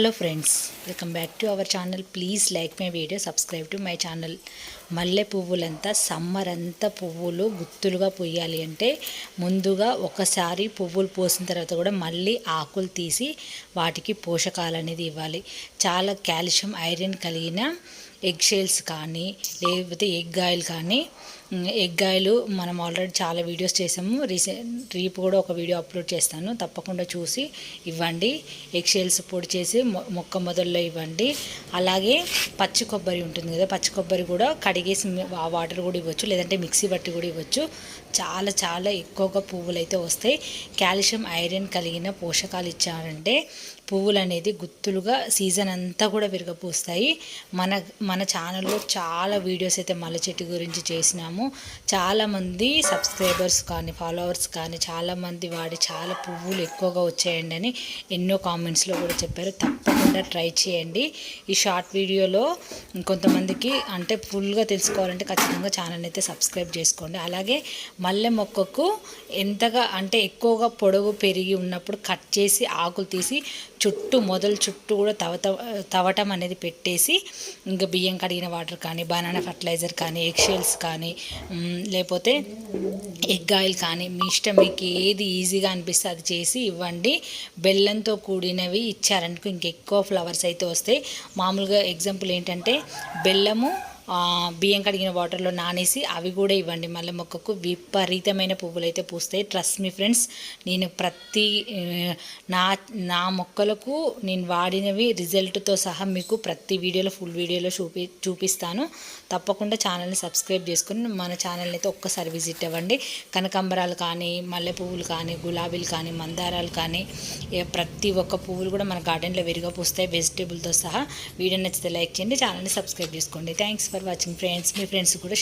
Hello friends, welcome back to our channel. Please like my video, subscribe to my channel. మల్లె పువ్వులంతా summer అంతా పువ్వులు గుత్తులుగా పొయ్యాలి అంటే ముందుగా ఒకసారి పువ్వులు పోసిన తర్వాత కూడా మళ్ళీ ఆకులు తీసి వాటికి పోషకాలు అనేది ఇవ్వాలి చాలా కాల్షియం ఐరన్ కలిగిన ఎగ్ షేల్స్ కానీ లేకపోతే ఎగ్ ఆయిల్ కానీ ఎగ్ ఆయిలు మనం ఆల్రెడీ చాలా వీడియోస్ చేసాము రీసెంట్ రేపు కూడా ఒక వీడియో అప్లోడ్ చేస్తాను తప్పకుండా చూసి ఇవ్వండి ఎగ్ షెల్స్ పొడి చేసి మొక్క మొదల్లో ఇవ్వండి అలాగే పచ్చి కొబ్బరి ఉంటుంది కదా పచ్చి కొబ్బరి కూడా కడిగి కడిగేసి ఆ వాటర్ కూడా ఇవ్వచ్చు లేదంటే మిక్సీ బట్టి కూడా ఇవ్వచ్చు చాలా చాలా ఎక్కువగా పువ్వులు అయితే వస్తాయి కాల్షియం ఐరన్ కలిగిన పోషకాలు ఇచ్చారంటే పువ్వులు అనేది గుత్తులుగా సీజన్ అంతా కూడా విరగపూస్తాయి మన మన ఛానల్లో చాలా వీడియోస్ అయితే మల్ల చెట్టు గురించి చేసినాము చాలామంది సబ్స్క్రైబర్స్ కానీ ఫాలోవర్స్ కానీ చాలామంది వాడి చాలా పువ్వులు ఎక్కువగా వచ్చాయండి అని ఎన్నో కామెంట్స్లో కూడా చెప్పారు తప్పకుండా ట్రై చేయండి ఈ షార్ట్ వీడియోలో కొంతమందికి అంటే ఫుల్గా తెలుసుకోవాలంటే ఖచ్చితంగా ఛానల్ని అయితే సబ్స్క్రైబ్ చేసుకోండి అలాగే మల్లె మొక్కకు ఎంతగా అంటే ఎక్కువగా పొడవు పెరిగి ఉన్నప్పుడు కట్ చేసి ఆకులు తీసి చుట్టూ మొదలు చుట్టూ కూడా తవత తవటం అనేది పెట్టేసి ఇంకా బియ్యం కడిగిన వాటర్ కానీ బనానా ఫర్టిలైజర్ కానీ ఎగ్షెల్స్ కానీ లేకపోతే ఎగ్ ఆయిల్ కానీ మీ ఇష్టం మీకు ఏది ఈజీగా అనిపిస్తే అది చేసి ఇవ్వండి బెల్లంతో కూడినవి ఇచ్చారనుకో ఇంకెక్కువ ఫ్లవర్స్ అయితే వస్తాయి మామూలుగా ఎగ్జాంపుల్ ఏంటంటే బెల్లము బియ్యం కడిగిన వాటర్లో నానేసి అవి కూడా ఇవ్వండి మల్లె మొక్కకు విపరీతమైన పువ్వులు అయితే పూస్తాయి ట్రస్ట్ మీ ఫ్రెండ్స్ నేను ప్రతి నా నా మొక్కలకు నేను వాడినవి రిజల్ట్తో సహా మీకు ప్రతి వీడియోలో ఫుల్ వీడియోలో చూపి చూపిస్తాను తప్పకుండా ఛానల్ని సబ్స్క్రైబ్ చేసుకుని మన ఛానల్ని అయితే ఒక్కసారి విజిట్ అవ్వండి కనకంబరాలు కానీ మల్లె పువ్వులు కానీ గులాబీలు కానీ మందారాలు కానీ ప్రతి ఒక్క పువ్వులు కూడా మన గార్డెన్లో విరిగా పూస్తాయి వెజిటేబుల్తో సహా వీడియో నచ్చితే లైక్ చేయండి ఛానల్ని సబ్స్క్రైబ్ చేసుకోండి thanks for for watching friends me friends కూడా